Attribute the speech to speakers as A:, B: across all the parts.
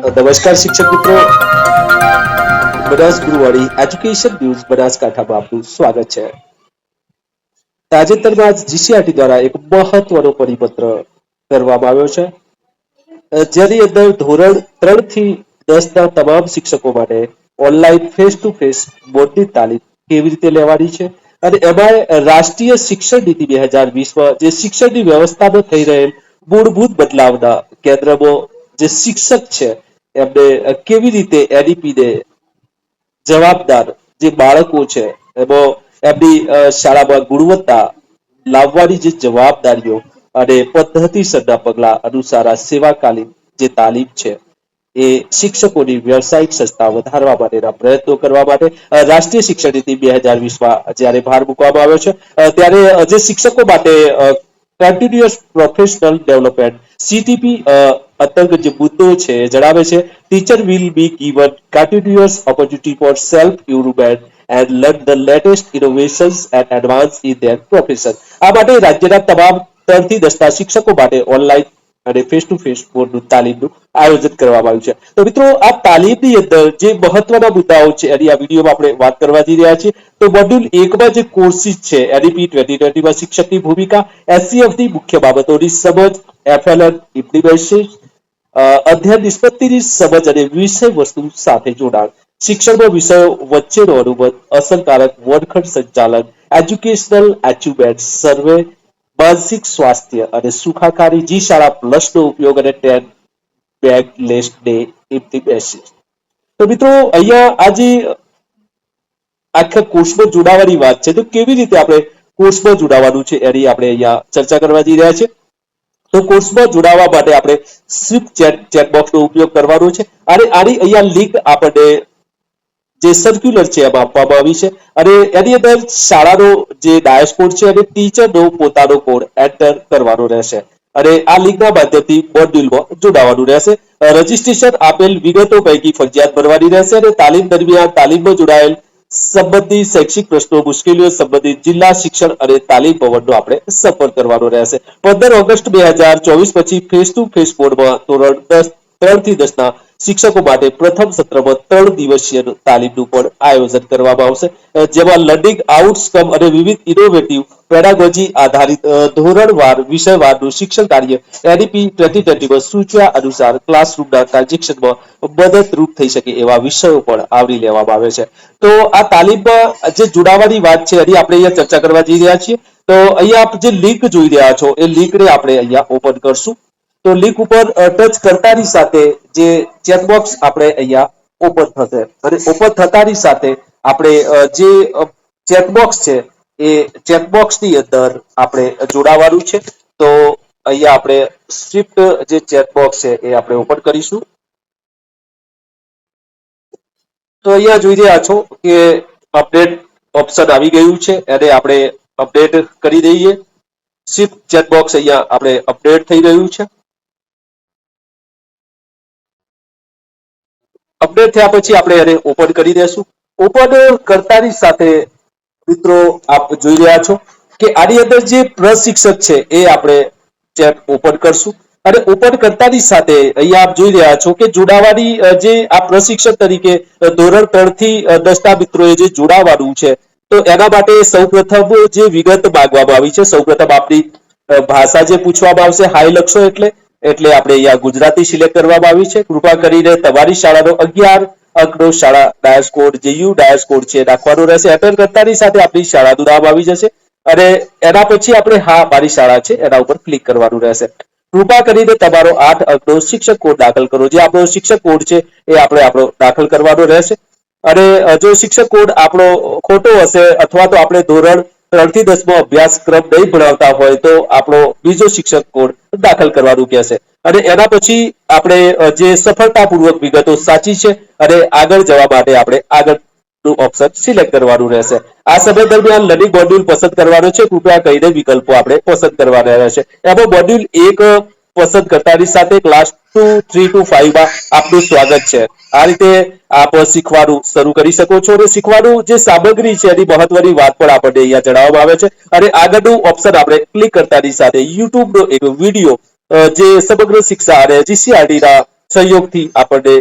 A: નમસ્કાર શિક્ષક મિત્રો. બનાસ ગુરુવાળી એજ્યુકેશન ન્યૂઝ બનાસકાંઠામાં આપનું સ્વાગત છે. તાજેતરમાં જીસીઆરટી દ્વારા એક મહત્વનો પરિપત્ર કરવામાં આવ્યો છે. જેની અંદર ધોરણ ત્રણથી દસ ના તમામ શિક્ષકો માટે ઓનલાઈન ફેસ ટુ ફેસ બોર્ડની તાલીમ કેવી રીતે લેવાની છે? અને એમાં રાષ્ટ્રીય શિક્ષણ નીતિ બે હજાર વીસમાં જે શિક્ષણની વ્યવસ્થામાં થઈ રહેલ મૂળભૂત બદલાવના કેન્દ્રમાં જે શિક્ષક છે એમને કેવી રીતે એડીપીને જવાબદાર જે બાળકો છે, એમાં એમની શાળામાં ગુણવત્તા લાવવાની જે જવાબદારીઓ અને પદ્ધતિસરના પગલા અનુસાર આ સેવાકાલીન જે તાલીમ છે, એ શિક્ષકોની વ્યવસાયિક સંસ્થા વધારવા માટેના પ્રયત્નો કરવા માટે રાષ્ટ્રીય શિક્ષણ નીતિ બે હજાર વીસમાં જ્યારે ભાર મૂકવામાં આવ્યો છે ત્યારે જે શિક્ષકો માટે કન્ટિન્યુઅસ પ્રોફેશનલ ડેવલપમેન્ટ સીટીપી અંતર્ગત જે મુદ્દો છે, જણાવે છે teacher will be given continuous opportunity for self improvement and learn the latest innovation and advance in their profession આ માટે રાજ્યના તમામ ત્રણથી દસના શિક્ષકો માટે ઓનલાઈન અને ફેસ ટુ ફેસ બોર્ડનું તાલીમનું આયોજન કરવામાં આવ્યું છે. તો મિત્રો, આ તાલીમની અંદર જે મહત્વના મુદ્દાઓ છે, એની આ વિડીયોમાં આપણે વાત કરવા જઈ રહ્યા છીએ. તો મોડ્યુલ એકમાં જે કોર્સિસ છે, એનઈપી ટ્વેન્ટી ટ્વેન્ટીમાં શિક્ષકની ભૂમિકા એસસીએફની મુખ્ય બાબતોની સમજ એફએલએન ઇમ્પ્લિમેન્ટેશન અધ્યયન નિષ્પત્તિની સમજ અને વિષય વસ્તુ સાથે જોડાણ. શિક્ષણમાં વિષયો વચ્ચેનો અનુબંધ અસરકારક વર્ગખંડ સંચાલન, એજ્યુકેશનલ એચિવમેન્ટ, સર્વે, માનસિક સ્વાસ્થ્ય અને સુખાકારી, જી શાળા પ્લસનો ઉપયોગ અને ten bagless day implementation તો મિત્રો, અહીંયા આ જે આખા કોર્સમાં જોડાવાની વાત છે. તો કેવી રીતે આપણે કોર્સમાં જોડાવાનું છે એની આપણે અહીંયા ચર્ચા કરવા જઈ રહ્યા છીએ. તો કોર્સમાં જોડાવા માટે આપણે સ્વિફ્ટ ચેટ ચેકબોક્સનો ઉપયોગ કરવાનો છે. અને આની અહીંયા લિંક આપણને જે સર્ક્યુલર છે એમાં આપવામાં આવી છે. અને એની અંદર શાળાનો જે ડાયસ છે અને ટીચરનો પોતાનો કોડ એન્ટર કરવાનો રહેશે. અને આ લિંકના માધ્યમથી મોડ્યુલમાં જોડાવાનું રહેશે. રજીસ્ટ્રેશન આપેલ વિગતો પૈકી ફરજિયાત ભરવાની રહેશે અને તાલીમ દરમિયાન તાલીમમાં જોડાયેલ સંબંધિત શૈક્ષિક પ્રશ્નો, મુશ્કેલીઓ સંબંધિત જિલ્લા શિક્ષણ અને તાલીમ ભવનનો આપણે સફળ કરવાનો રહેશે. પંદર ઓગસ્ટ બે હજાર ચોવીસ પછી ફેસ ટુ ફેસ મોડમાં ધોરણ દસ, ત્રણથી દસના શિક્ષકો માટે પ્રથમ સત્રમાં ત્રણ દિવસીય તાલીમનું પણ આયોજન કરવામાં આવશે. જેમાં લર્નિંગ આઉટકમ અને વિવિધ ઇનોવેટિવ પેડાગોજી આધારિત ધોરણવાર, વિષયવારનું શિક્ષણ કાર્ય એનઈપી ટ્વેન્ટી ટ્વેન્ટીમાં સૂચવ્યા અનુસાર ક્લાસરૂમના ટ્રાન્ઝેક્શનમાં મદદરૂપ થઈ શકે એવા વિષયો પણ આવરી લેવામાં આવે છે. તો આ તાલીમમાં જે જોડાવાની વાત છે એની આપણે અહીંયા ચર્ચા કરવા જઈ રહ્યા છીએ. તો અહીંયા આપ જે લિંક જોઈ રહ્યા છો એ લિંકને આપણે અહીંયા ઓપન કરશું. તો લિંક ઉપર ટચ કરતાની સાથે જે ચેકબોક્સ આપણે અહીંયા ઓપન થશે. અને ઓપન થતાની સાથે આપણે જે ચેકબોક્સ છે, એ ચેકબોક્સની અંદર આપણે જોડાવાનું છે. તો અહીંયા આપણે સ્વિફ્ટ જે ચેકબોક્સ છે, એ આપણે ઓપન કરીશું. તો અહીંયા જોઈ રહ્યા છો કે અપડેટ ઓપ્શન આવી ગયું છે, એને આપણે અપડેટ કરી દઈએ. સ્વિફ્ટ ચેકબોક્સ અહીંયા આપણે અપડેટ થઈ રહ્યું છે. અપડેટ થયા પછી આપણે એને ઓપન કરી દેશું. ઓપન કરતાની સાથે મિત્રો આપ જોઈ રહ્યા છો કે આની અંદર જે પ્રશિક્ષક છે એ આપણે ચેટ ઓપન કરશું. અને ઓપન કરતાની સાથે અહીંયા આપ જોઈ રહ્યા છો કે જોડાવાની જે આ પ્રશિક્ષક તરીકે ધોરણ ત્રણથી દસના મિત્રોએ જે જોડાવાનું છે, તો એના માટે સૌપ્રથમ જે વિગત માંગવામાં આવી છે, સૌપ્રથમ આપણી ભાષા જે પૂછવામાં આવશે, હાઈ લખશો એટલે એટલે આપણે અહીંયા ગુજરાતી સિલેક્ટ કરવામાં આવી છે. કૃપા કરીને તમારી શાળાનો અગિયાર અંકનો શાળા ડાયસ કોડ જે યુ ડાયસ કોડ છે નાખવાનો રહેશે. એન્ટર કરતાની સાથે આપણી શાળાનું નામ આવી જશે અને એના પછી આપણે હા, મારી શાળા છે, એના ઉપર ક્લિક કરવાનું રહેશે. કૃપા કરીને તમારો આઠ અંકનો શિક્ષક કોડ દાખલ કરો. જે આપણો શિક્ષક કોડ છે એ આપણે આપણો દાખલ કરવાનો રહેશે. અને જો શિક્ષક કોડ આપણો ખોટો હશે અથવા તો આપણે ધોરણ ત્રણથી દસ અભ્યાસક્રમ નહીં ભણાવતા હોય તો આપણો બીજો શિક્ષક કોડ દાખલ કરવાનું કહેશે. અને એના પછી આપણે જે સફળતાપૂર્વક વિગતો સાચી છે અને આગળ જવા માટે આપણે આગળનું ઓપ્શન સિલેક્ટ કરવાનું રહેશે. આ સમય દરમિયાન લર્નિંગ મોડ્યુલ પસંદ કરવાનો છે. કૃપયા કહીને વિકલ્પો આપણે પસંદ કરવાના રહેશે. એમાં મોડ્યુલ એક પસંદ કરતાની સાથે ક્લાસ ટુ થ્રી ટુ ફાઈવમાં આપનું સ્વાગત છે. આ રીતે આપ શીખવાનું શરૂ કરી શકો છો અને શીખવાનું જે સામગ્રી છે એની મહત્વની વાત પણ આપણને અહીંયા જણાવવામાં આવે છે. અને આગળનું ઓપ્શન આપણે ક્લિક કરતાની સાથે યુટ્યુબ નો એક વીડિયો જે સમગ્ર શિક્ષા અને જીસીઆરટીના સહયોગથી આપણને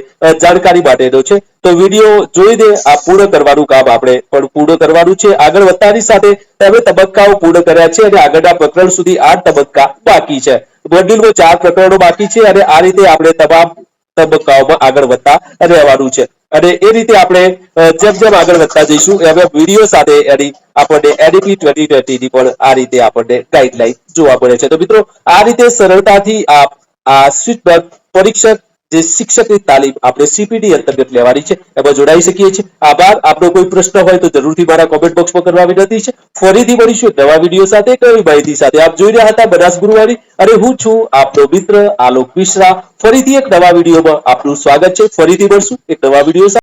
A: જાણકારી માટેનો છે. તો વીડિયો જોઈને આ પૂર્ણ કરવાનું કામ આપણે પણ પૂર્ણ કરવાનું છે. આગળ વધતાની સાથે હવે તબક્કાઓ પૂર્ણ કર્યા છે અને આગળના પ્રકરણ સુધી આઠ તબક્કા બાકી છે. મોડ્યુલમાં ચાર પ્રકરણો બાકી છે અને આ રીતે આપણે તમામ તબક્કાઓમાં આગળ વધતા રહેવાનું છે. અને એ રીતે આપણે જેમ જેમ આગળ વધતા જઈશું, એમ વીડિયો સાથે એની આપણને એડીપી ટ્વેન્ટી ટ્વેન્ટીની પણ આ રીતે આપણને ગાઈડલાઈન જોવા મળે છે. તો મિત્રો, આ રીતે સરળતાથી આપ આ સ્વીટ પરીક્ષક જે શિક્ષકની તાલીમ આપણે સીપીડી અંતર્ગત લેવાની છે, એમાં જોડાઈ શકીએ છીએ. આભાર. આપનો કોઈ પ્રશ્ન હોય તો જરૂરથી મારા કોમેન્ટ બોક્સમાં કરવા વિનંતી છે. ફરીથી મળીશું નવા વીડિયો સાથે. નવી માહિતી સાથે આપ જોઈ રહ્યા હતા બનાસ ગુરુવારી. અને હું છું આપનો મિત્ર આલોક મિશ્રા. ફરીથી એક નવા વિડીયોમાં આપનું સ્વાગત છે. ફરીથી મળશું એક નવા વીડિયો સાથે.